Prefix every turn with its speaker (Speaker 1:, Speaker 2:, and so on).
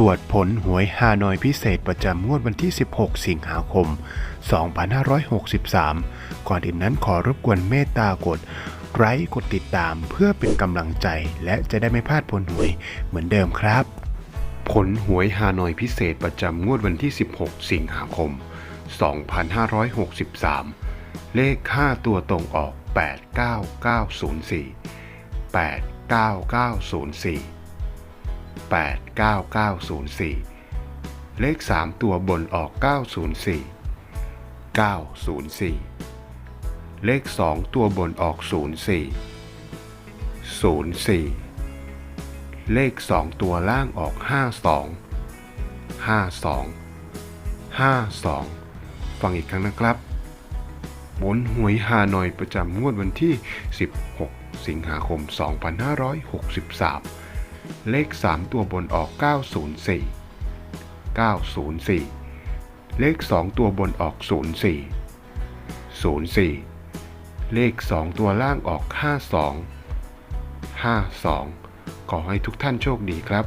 Speaker 1: ตรวจผลหวยฮานอยพิเศษประจำงวดวันที่ 16 สิงหาคม 2563 ก่อนอื่นนั้นขอรบกวนเมตตากดไลค์กดติดตามเพื่อเป็นกำลังใจ และจะได้ไม่พลาดผลหวยเหมือนเดิมครับ ผลหวยฮานอยพิเศษประจำงวดวันที่ 16 สิงหาคม 2563 เลข5ตัวตรงออก 89904 89904 89904 เลข 3 ตัวบนออก 904 904 เลข 2 ตัวบนออก 04 04 เลข 2 ตัวล่างออก 52 52 52 ฟังอีกครั้งนะครับบนหวยฮานอยประจำงวดวันที่ 16 สิงหาคม 2563 เลข 3 ตัวบนออก 904 904 เลข 2 ตัวบนออก 04 04 เลข 2 ตัวล่างออก 52 52 ขอให้ทุกท่านโชคดีครับ